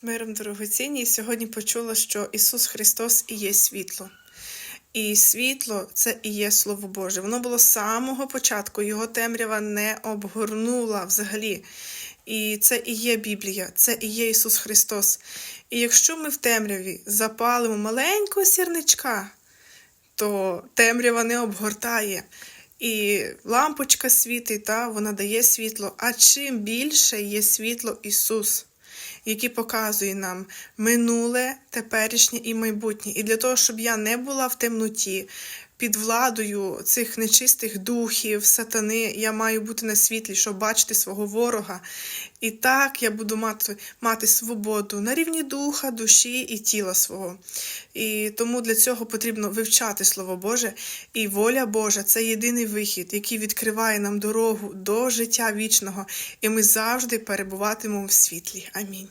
З миром дорогоцінні, сьогодні почула, що Ісус Христос і є світло. І світло це і є Слово Боже. Воно було з самого початку, його темрява не обгорнула взагалі. І це і є Біблія, це і є Ісус Христос. І якщо ми в темряві запалимо маленького сірничка, то темрява не обгортає. І лампочка світить, та, вона дає світло. А чим більше є світло Ісус, який показує нам минуле, теперішнє і майбутнє. І для того, щоб я не була в темноті, під владою цих нечистих духів, сатани, я маю бути на світлі, щоб бачити свого ворога. І так я буду мати, мати свободу на рівні духа, душі і тіла свого. І тому для цього потрібно вивчати Слово Боже. І воля Божа це єдиний вихід, який відкриває нам дорогу до життя вічного. І ми завжди перебуватимемо в світлі. Амінь.